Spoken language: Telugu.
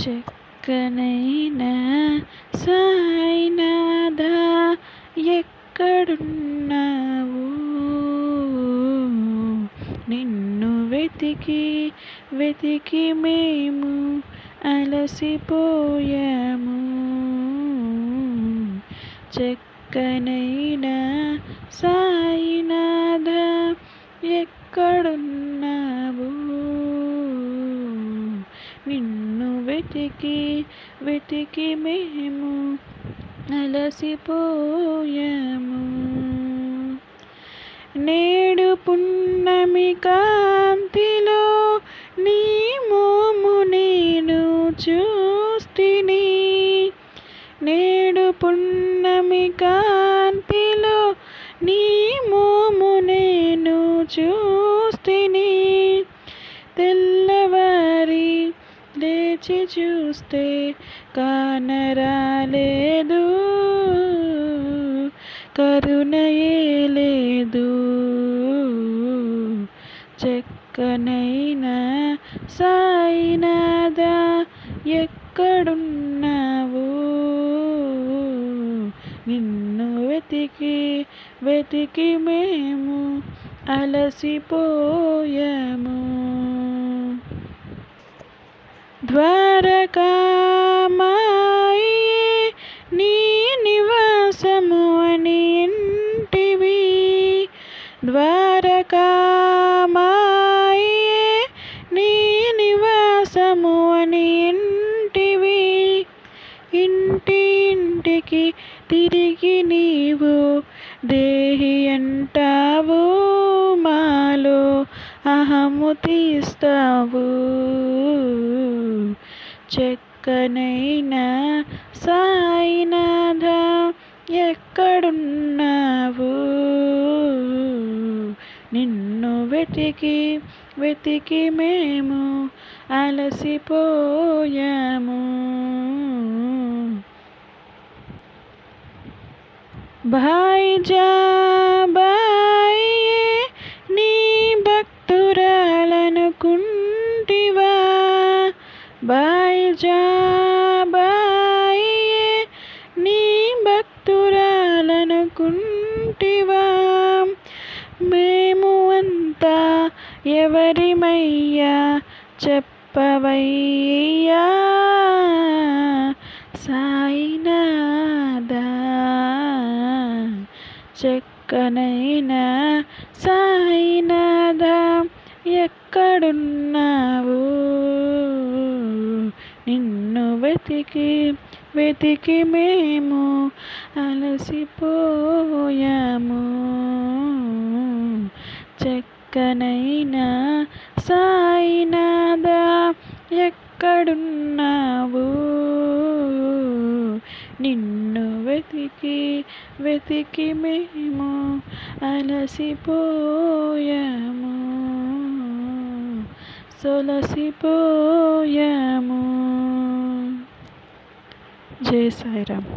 చక్కనైన సాయినాథ ఎక్కడున్నావు? నిన్ను వెతికి వెతికి మేము అలసిపోయాము. చక్కనైన సాయినాథ ఎక్కడున్నా వెతికి వెతికి మేము అలసిపోయాము. నేడు పున్నమి కాంతిలో నీ మోము నేను చూస్తిని. నేడు పున్నమి కాంతిలో నీ మోము నేను చూ లేచి చూస్తే కానరాలేదు కరుణయే లేదు. చెక్కనైనా సాయినాథ ఎక్కడున్నావు? నిన్ను వెతికి వెతికి మేము అలసిపోయాము. ద్వారకామాయి నీ నివాసము అని ఇంటివి. ద్వారకామాయి నీ నివాసము అని ఇంటివి. ఇంటి ఇంటికి తిరిగి నీవు దేహి అంటావు మాలో అహము తీస్తావు. చెక్కనైనా సాయినాథ ఎక్కడున్నావు? నిన్ను వెతికి వెతికి మేము అలసిపోయాము. భాయ్ జా బాయ్ నీ భక్తురాలనుకుంటివా? బాయ్ జా బాయ్ నీ భక్తురాలనుకుంటివా? మేము అంతా ఎవరిమయ్యా చెప్పవయ్యా? సాయినాథ చెక్కనైనా సాయినా వెతికి వెతికి మేము అలసిపోయాము. చక్కనైన సాయినాదా ఎక్కడున్నావు? నిన్ను వెతికి వెతికి మేము అలసిపోయాము. సొలసిపోయాము. జై సాయిరామ్